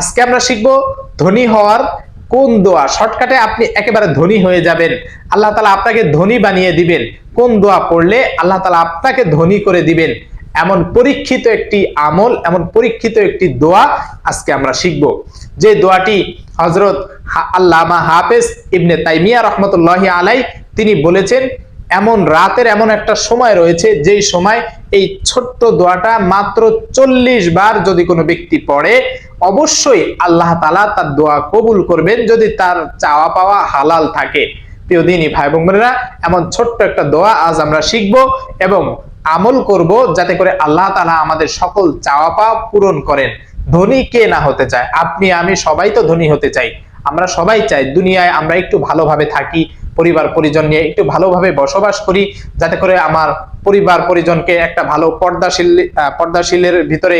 আজকে আমরা শিখব ধনী হওয়ার কোন দোয়া। শর্টকাটে আপনি একেবারে ধনী হয়ে যাবেন। আল্লাহ তালা আপনাকে ধনী বানিয়ে দিবেন। কোন দোয়া পড়লে আল্লাহ তালা আপনাকে ধনী করে দিবেন। এমন পরীক্ষিত একটি আমল, এমন পরীক্ষিত একটি দোয়া আজকে আমরা শিখব। যে দোয়াটি হজরত আল্লামা হাফেজ ইবনে তাইমিয়া রহমতুল্লাহ আলাই তিনি বলেছেন এমন রাতের এমন একটা সময় রয়েছে, যেই সময় এই ছোট্ট দোয়াটা মাত্র চল্লিশ বার যদি কোনো ব্যক্তি পড়ে, অবশ্যই আল্লাহ তালা তার দোয়া কবুল করবেন যদি তার চাওয়া পাওয়া হালাল থাকে। প্রিয় দিনই ভাই বোন বোনেরা, এমন ছোট্ট একটা দোয়া আজ আমরা শিখব এবং আমল করব যাতে করে আল্লাহ তালা আমাদের সকল চাওয়া পাওয়া পূরণ করেন। ধনী কে না হতে চায়? আপনি, আমি সবাই তো ধনী হতে চাই। আমরা সবাই চাই দুনিয়ায় আমরা একটু ভালোভাবে থাকি পরিবার পরিজন নিয়ে একটু ভালোভাবে বসবাস করি, যাতে করে আমার পরিবার পরিজনকে একটা ভালো পর্দাশীল পর্দাশীলের ভিতরে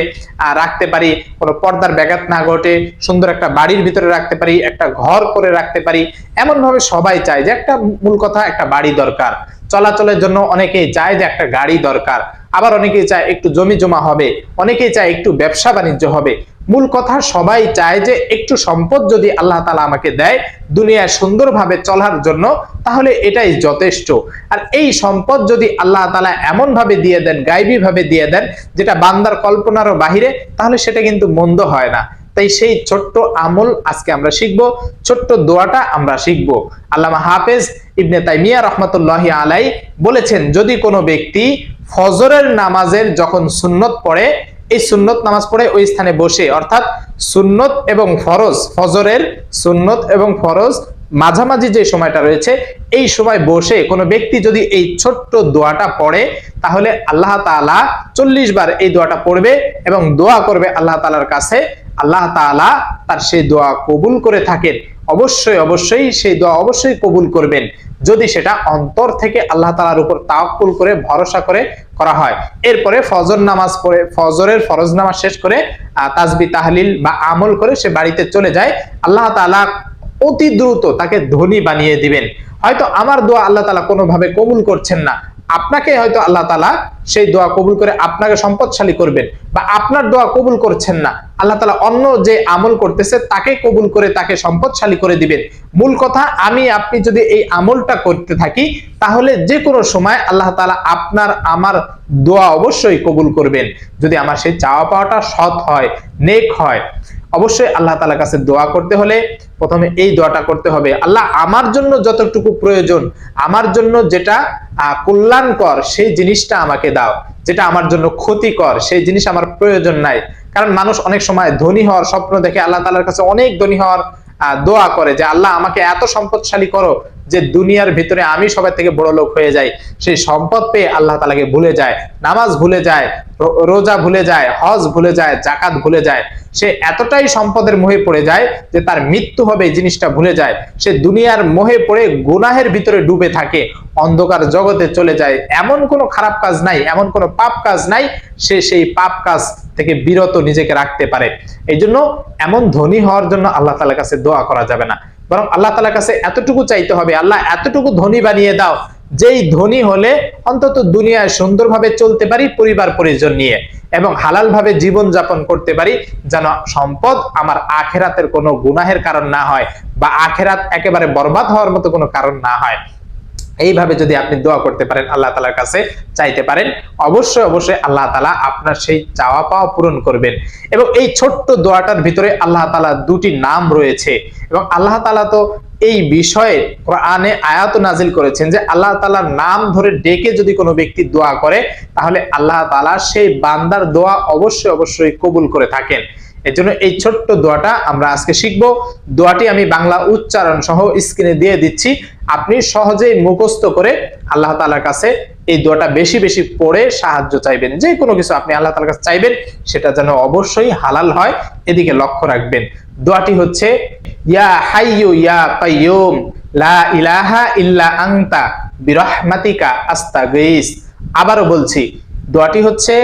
রাখতে পারি, কোনো পর্দার ব্যাঘাত না ঘটে, সুন্দর একটা বাড়ির ভিতরে রাখতে পারি, একটা ঘর করে রাখতে পারি। এমন ভাবে সবাই চায় যে একটা মূল কথা, একটা বাড়ি দরকার। চলাচলের জন্য অনেকেই চায় যে একটা গাড়ি দরকার। আবার অনেকেই চায় একটু জমি জমা হবে, অনেকেই চায় একটু ব্যবসা বাণিজ্য হবে। মূল কথা, সবাই চায় যে একটু সম্পদ যদি আল্লাহ তালা আমাকে দেয় দুনিয়ায় সুন্দরভাবে চলার জন্য, তাহলে এটাই যথেষ্ট। আর এই সম্পদ যদি আল্লাহ তালা এমন ভাবে দিয়ে দেন গাইবী ভাবে দিয়ে দেন, যেটা বান্দার কল্পনারও বাহিরে, তাহলে সেটা কিন্তু মন্দ হয় না। তাই সেই ছোট্ট আমল আজকে আমরা শিখব, ছোট্ট দোয়াটা আমরা শিখব। আল্লামা হাফেজ ইবনে তাইমিয়া রহমতুল্লাহ আলাই বলেছেন, যদি কোনো ব্যক্তি ফজরের নামাজের যখন সুন্নত পড়ে এই সুন্নত নামাজ পড়ে ওই স্থানে বসে, অর্থাৎ সুন্নত এবং ফরজ, ফজরের সুন্নত এবং ফরজ মাঝামাঝি যে সময়টা রয়েছে, এই সময় বসে কোনো ব্যক্তি যদি এই ছোট্ট দোয়াটা পড়ে, তাহলে আল্লাহ তাআলা চল্লিশ বার এই দোয়াটা পড়বে এবং দোয়া করবে আল্লাহ তাআলার কাছে। আল্লাহ তাআলা তার সেই দোয়া কবুল করে থাকেন। অবশ্যই অবশ্যই সেই দোয়া অবশ্যই কবুল করবেন। যদি সেটা অন্তর থেকে আল্লাহ তাআলার উপর তাওয়াক্কুল করে, ভরসা করে করা হয়। এরপরে ফজর নামাজ পড়ে, ফজরের ফরজ নামাজ শেষ করে তাজবি তাহলিল বা আমল করে সে বাড়িতে চলে যায়। আল্লাহ তাআলা অতি দ্রুত তাকে ধনী বানিয়ে দিবেন। হয়তো আমার দোয়া আল্লাহ তালা কোনোভাবে কবুল করছেন না। আপনাকে হয়তো আল্লাহ তালা সেই দোয়া কবুল করে আপনাকে সম্পদশালী করবেন বা আপনার দোয়া কবুল করছেন না, আল্লাহ তালা অন্য যে আমল করতেছে তাকে কবুল করে তাকে সম্পদশালী করে দিবেন। মূল কথা, আমি, আপনি যদি এই আমলটা করতে থাকি, তাহলে যে কোনো সময় আল্লাহ তালা আপনার, আমার দোয়া অবশ্যই কবুল করবেন। যদি আমার সেই চাওয়া পাওয়াটা সৎ হয়, নেক হয় অবশ্যই আল্লাহ তালার কাছে দোয়া করতে হলে প্রথমে এই দোয়াটা করতে হবে। আল্লাহ আমার জন্য যতটুকু প্রয়োজন, আমার জন্য যেটা কল্যাণ কল্যাণকর, সেই জিনিসটা আমাকে দাও। যেটা আমার জন্য ক্ষতিকর, সেই জিনিস আমার প্রয়োজন নাই। কারণ মানুষ অনেক সময় ধনী হওয়ার স্বপ্ন দেখে আল্লাহ তালার কাছে অনেক ধনী হওয়ার দোয়া করে যে, আল্লাহ আমাকে এত সম্পদশালী করো যে দুনিয়ার ভিতরে আমি সবার থেকে বড় লোক হয়ে যাই, সেই সম্পদ পেয়ে আল্লাহ তালাকে ভুলে যায়, নামাজ ভুলে যায় রোজা ভুলে যায়, হজ ভুলে যায় জাকাত ভুলে যায়, সে এতটাই সম্পদের মোহে পড়ে যায় যে তার মৃত্যু হবে এই জিনিসটা ভুলে যায়। সে দুনিয়ার মোহে পড়ে গুনাহের ভিতরে ডুবে থাকে, অন্ধকার জগতে চলে যায়। এমন কোনো খারাপ কাজ নাই, এমন কোনো পাপ কাজ নাই, সে সেই পাপ কাজ থেকে বিরত নিজেকে রাখতে পারে। এই জন্য এমন ধনী হওয়ার জন্য আল্লাহ তালার কাছে দোয়া করা যাবে না। বরং আল্লাহ তালার কাছে এতটুকু চাইতে হবে, আল্লাহ এতটুকু ধনী বানিয়ে দাও, যেই ধনী হলে অন্তত দুনিয়ায় সুন্দরভাবে চলতে পারি, পরিবার পরিজন নিয়ে, এবং হালালভাবে জীবন যাপন করতে পারি, যেন সম্পদ আমার আখেরাতের কোনো গুনাহের কারণ না হয়, বা আখেরাত একেবারে বরবাদ হওয়ার মতো কোনো কারণ না হয়। এইভাবে যদি আপনি দোয়া করতে পারেন, আল্লাহ তালার কাছে চাইতে পারেন, অবশ্যই অবশ্যই আল্লাহ তালা আপনার সেই চাওয়া পাওয়া পূরণ করবেন। এবং এই ছোট্ট দোয়াটার ভিতরে আল্লাহ তালা দুটি নাম রয়েছে। এবং আল্লাহ তালা তো এই বিষয়ে কোরআনে আয়াত নাজিল করেছেন যে আল্লাহ তালার নাম ধরে ডেকে যদি কোনো ব্যক্তি দোয়া করে, তাহলে আল্লাহ তালা সেই বান্দার দোয়া অবশ্যই অবশ্যই কবুল করে থাকেন। এর জন্য এই ছোট্ট দোয়াটা আমরা আজকে শিখব। দোয়াটি আমি বাংলা উচ্চারণ সহ স্ক্রিনে দিয়ে দিচ্ছি। আপনি সহজেই মুখস্থ করে আল্লাহ তাআলার কাছে এই দোয়াটা বেশি বেশি পড়ে সাহায্য চাইবেন। যে কোনো কিছু আপনি আল্লাহ তাআলার কাছে চাইবেন, সেটা যেন অবশ্যই হালাল হয়, এদিকে লক্ষ্য রাখবেন। দোয়াটি হচ্ছে, ইয়া হাইয়ু ইয়া কাইয়ুম, লা ইলাহা ইল্লা আনতা বিরহমাতিকা আস্তাগীস। আবারও বলছি, দোয়াটি হচ্ছে,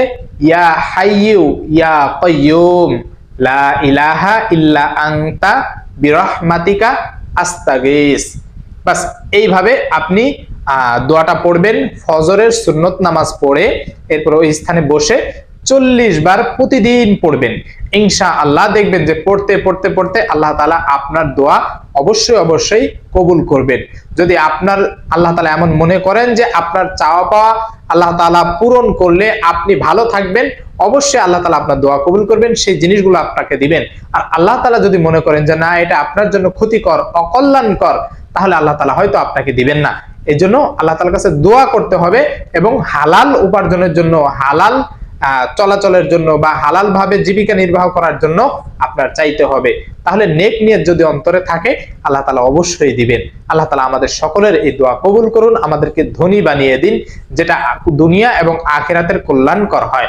ইয়া হাইয়ু ইয়া কাইয়ুম লা ইলাহা ইল্লা আংতা বিরহমাতিকা, আস্তাগিস। বাস, এইভাবে আপনি দোয়াটা পড়বেন, ফজরের সুন্নত নামাজ পড়ে, এরপর ওই স্থানে বসে চল্লিশ বার প্রতিদিন পড়বেন। ইনশা আল্লাহ দেখবেন যে পড়তে পড়তে পড়তে আল্লাহ তালা আপনার দোয়া অবশ্যই অবশ্যই কবুল করবেন। যদি আপনার আল্লাহ তালা এমন মনে করেন যে আপনার চাওয়া পাওয়া আল্লাহ তালা পূরণ করলে আপনি ভালো থাকবেন, অবশ্যই আল্লাহ তালা আপনার দোয়া কবুল করবেন, সেই জিনিসগুলো আপনাকে দিবেন। আর আল্লাহ তালা যদি মনে করেন যে না, এটা আপনার জন্য ক্ষতিকর, অকল্যাণকর, তাহলে আল্লাহ তালা হয়তো আপনাকে দিবেন না। এই জন্য আল্লাহ তালার কাছে দোয়া করতে হবে এবং হালাল উপার্জনের জন্য হালাল চলাচলের জন্য বা হালাল ভাবে জীবিকা নির্বাহ করার জন্য আপনার চাইতে হবে। তাহলে নেক নিয়ত যদি অন্তরে থাকে, আল্লাহ তালা অবশ্যই দিবেন। আল্লাহ তালা আমাদের সকলের এই দোয়া কবুল করুন, আমাদেরকে ধনী বানিয়ে দিন, যেটা দুনিয়া এবং আখেরাতের কল্যাণকর হয়।